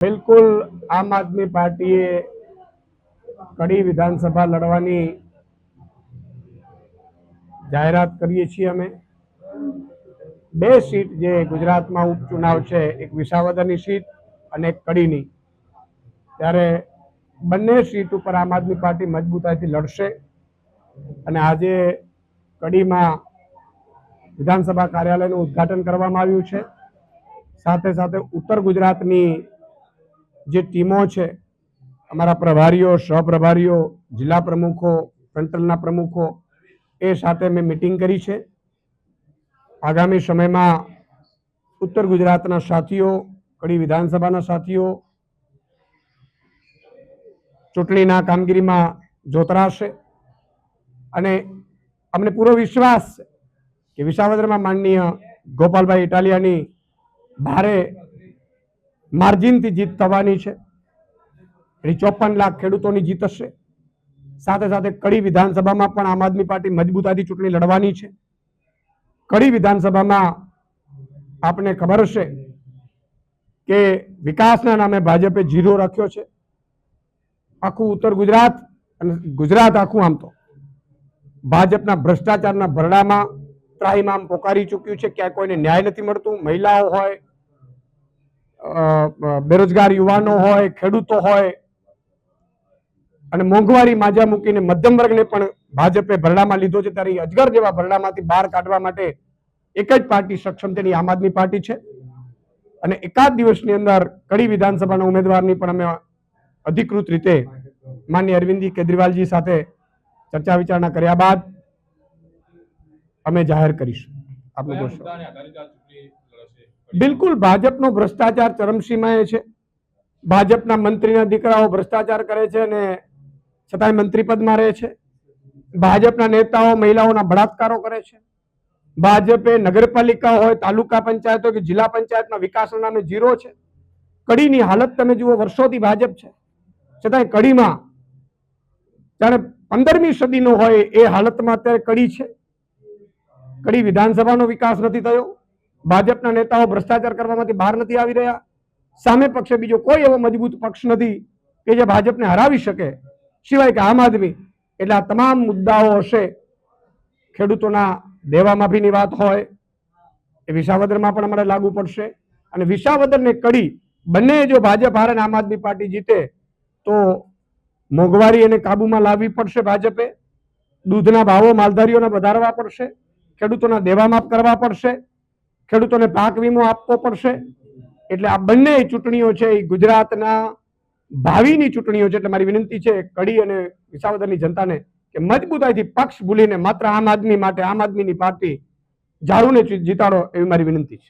બિલકુલ આમ આદમી પાર્ટીએ કડી વિધાનસભા લડવાની જાહેરાત કરીએ છીએ અમે. બે સીટ જે ગુજરાતમાં ઉપચુનાવ છે, એક વિસાવદરની સીટ અને એક કડીની. ત્યારે બંને સીટ ઉપર આમ આદમી પાર્ટી મજબૂતાઈથી લડશે અને આજે કડીમાં વિધાનસભા કાર્યાલયનું ઉદ્ઘાટન કરવામાં આવ્યું છે. સાથે સાથે ઉત્તર ગુજરાતની જે ટીમો છે, અમારા પ્રભારીઓ, સહપ્રભારીઓ, જિલ્લા પ્રમુખો ફ્રન્ટલના પ્રમુખો, એ સાથે મેં મિટિંગ કરી છે. આગામી સમયમાં ઉત્તર ગુજરાતના સાથીઓ, કડી વિધાનસભાના સાથીઓ, ચૂંટણીના કામગીરીમાં જોતરાશે અને અમને પૂરો વિશ્વાસ છે કે વિસાવદરમાં માનનીય ગોપાલભાઈ ઇટાલિયાની ભારે માર્જિનથી જીત થવાની છે. એની ચોપન લાખ ખેડૂતોની જીત હશે. સાથે સાથે કડી વિધાનસભામાં પણ આમ આદમી પાર્ટી મજબૂતાથી ચૂંટણી લડવાની છે. કડી વિધાનસભામાં આપને ખબર હશે કે વિકાસના નામે ભાજપે જીરો રાખ્યો છે. આખું ઉત્તર ગુજરાત અને ગુજરાત આખું આમ તો. ભાજપના ભ્રષ્ટાચારના ભરડામાં ત્રાહીમામ પોકારી ચૂક્યું છે. ક્યાંય કોઈને ન્યાય નથી મળતું. મહિલાઓ હોય બેરોજગાર યુવાનો હોય ખેડૂતો હોય અને મોંઘવારી માજા મૂકીને મધ્યમ વર્ગને પણ ભાજપે ભરડામાં લીધો છે. ત્યારે અજગર જેવા ભરડામાંથી બહાર કાઢવા માટે એક જ પાર્ટી સક્ષમ તેની આમ આદમી પાર્ટી છે. અને એકાદ દિવસની અંદર કડી વિધાનસભાના ઉમેદવારની પણ અમે અધિકૃત રીતે માન્ય અરવિંદી કેજરીવાલજી સાથે ચર્ચા વિચારણા કર્યા બાદ અમે જાહેર કરીશું. આપનું બિલકુલ ભાજપનો ભ્રષ્ટાચાર ચરમસીમાએ છે. ભાજપના મંત્રીના દીકરાઓ ભ્રષ્ટાચાર કરે છે અને છતાંય મંત્રી પદમાં રહે છે. ભાજપના નેતાઓ મહિલાઓના બળાત્કારો કરે છે. ભાજપે નગરપાલિકા હોય, તાલુકા પંચાયત હોય કે જિલ્લા પંચાયતના વિકાસના નામે જીરો છે. કડીની હાલત તમે જુઓ, વર્ષોથી ભાજપ છે. છતાંય કડીમાં જાણે પંદરમી સદીનો હોય એ હાલતમાં અત્યારે કડી છે. કડી વિધાનસભાનો વિકાસ નથી થયો. ભાજપના નેતાઓ ભ્રષ્ટાચાર કરવામાંથી બહાર નથી આવી રહ્યા. સામે પક્ષે બીજો કોઈ એવો મજબૂત પક્ષ નથી કે જે ભાજપને હરાવી શકે. સિવાય કે આમ આદમી. એટલે આ તમામ મુદ્દાઓ હશે. ખેડૂતોના દેવા માફીની વાત હોય, એ વિસાવદરમાં પણ અમારે લાગુ પડશે. અને વિસાવદરને કડી બંને જો ભાજપ હારે આમ આદમી પાર્ટી જીતે, તો મોંઘવારી એને કાબુમાં લાવવી પડશે ભાજપે. દૂધના ભાવો માલધારીઓને વધારવા પડશે. ખેડૂતોના દેવા માફ કરવા પડશે. ખેડૂતોને પાક વીમો આપવો પડશે. એટલે આ બંને ચૂંટણીઓ છે એ ગુજરાતના ભાવિની ચૂંટણીઓ છે એટલે મારી વિનંતી છે કડી અને વિસાવદરની જનતાને કે મજબૂતાઈથી પક્ષ ભૂલીને માત્ર આમ આદમી માટે આમ આદમીની પાર્ટી ઝાડુને જીતાડો એવી મારી વિનંતી છે.